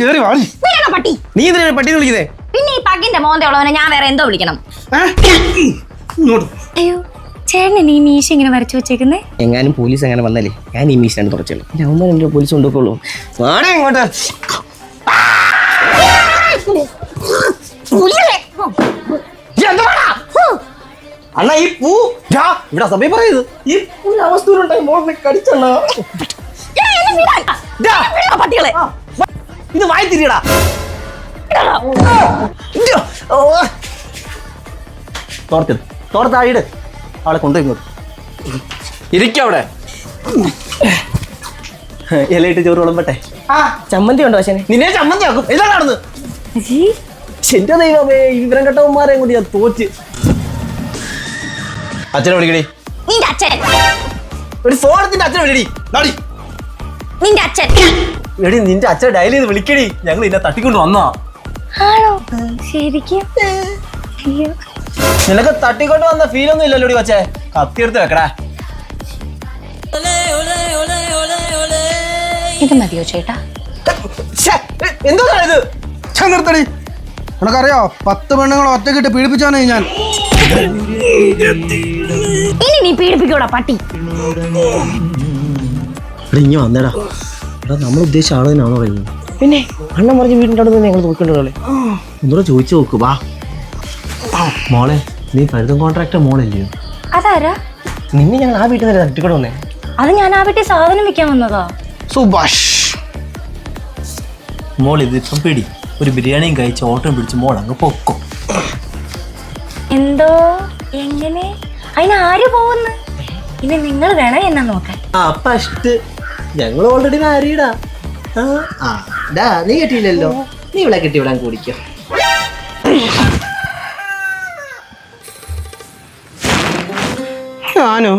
കേറി വാടി വിടണ പട്ടി? നീ എന്തിനാണ് പട്ടി വിളിക്കുന്നേ? പിന്നെ ഈ പകിന്റെ മോന്ത ഉള്ളവനെ ഞാൻ വേറെ എന്തോ വിളിക്കണം? ഇങ്ങോട്ട് അയ്യോ ചേട്ടൻ ഈ മീശ ഇങ്ങനെ വരച്ചു വെച്ചേക്കുന്നേ? എങ്ങാനും പോലീസ് അങ്ങനെ വന്നാലേ ഞാൻ ഈ മീശാണ് തുറച്ചുള്ളൂ എന്റെ അവന്മാർ എന്റെ പോലീസ് കൊണ്ടുപോക്കുള്ളൂ വാടാ ഇങ്ങോട്ട്. അണ്ണ ഈ പൂ. ഇവിടെ സമയം പറയത് ഈ പൂ അവസ്ഥ ഉണ്ടായി. മോളെ കടിച്ചണ്ണ. പട്ടികളെ? ഇത് വായി തിരിയടാ തോർത്തിട് തോർത്താഴിട് അവളെ കൊണ്ടുപോയി ഇങ്ങോട്ട്. ഇരിക്കവിടെ ഇലയിട്ട് ചോറ് വിളമ്പട്ടെ. ചമ്മന്തി ഉണ്ടോ പക്ഷേ നിന്നെ ചമ്മന്തി ആക്കും. ഇതാ നടന്ന് എന്റെ ദൈവമേ ഇവരം കെട്ടവന്മാരെ കൊണ്ട് ഞാൻ തോറ്റ്. അച്ഛനെ വിളിക്കടി. നിന്റെ അച്ഛൻ. ഒരു ഫോണത്തിന്റെ അച്ഛനെ വിളിക്കടി നാടി. നിന്റെ അച്ഛൻ. എടി നിന്റെ അച്ഛൻ ഡയൽ ചെയ്ത് വിളിക്കടി. ഞങ്ങൾ ഇന്നെ തട്ടിക്കൊണ്ട് വന്നാ ആണോ? ശരിക്കും? അയ്യോ. നിനക്ക് തട്ടിക്കൊണ്ട് വന്ന ഫീൽ ഒന്നും ഇല്ലല്ലോ കൊച്ചേ. കത്തിയെടുത്ത് വെക്കടാ. ഇത് മതിയോ ചേട്ടാ? എന്തോ ഇത്? ഛെ, നിർത്തടി. നിനക്കറിയോ? പത്ത് പെണ്ണുങ്ങളെ ഒറ്റക്കിട്ട് പീഡിപ്പിച്ചാണ് ഞാൻ. ഇനി നീ പീഡിപ്പിക്കോടാ പട്ടി. ഇങ്ങി വന്നേടാ. എടാ നമ്മൾ ഉദ്ദേശിച്ച ആൾ തന്നെയാണോ പറയുന്നത് പിന്നെ അണ്ണൻ പറഞ്ഞ വീടിന്റെ അവിടെ നിന്ന് ഞങ്ങൾ നോക്കിക്കൊണ്ടേ ഒന്നുകൂടെ ചോദിച്ചു നോക്ക് വാ. മോളെ നീ കരുതും കോൺട്രാക്ടർ മോളല്ലയോ അതാരാ? നിന്നെ ഞങ്ങൾ ആ വീട്ടിൽ നിന്ന് തട്ടിക്കൊണ്ട് വന്നേ? അത് ഞാൻ ആ വീട്ടിൽ സാധനം വെക്കാൻ വന്നതാ. സുഭാഷ്. മോൾ ഇതിപ്പം പിടി. ഒരു ബിരിയാണിയും കഴിച്ച് ഓട്ടം പിടിച്ച് മോൾ അങ്ങ് പൊക്കും. എന്തോ? എങ്ങനെ? അതിന് ആര് പോകുന്നു ഇനി നിങ്ങൾ വേണം എന്നെ നോക്കാൻ. ആ ഫസ്റ്റ് ഞങ്ങൾ ഓൾറെഡി മാരീടാ ആ. നീ കെട്ടിയില്ലല്ലോ. നീ ഇവിടെ കെട്ടി വിടാൻ കൂടിക്കോ. ഞാനോ?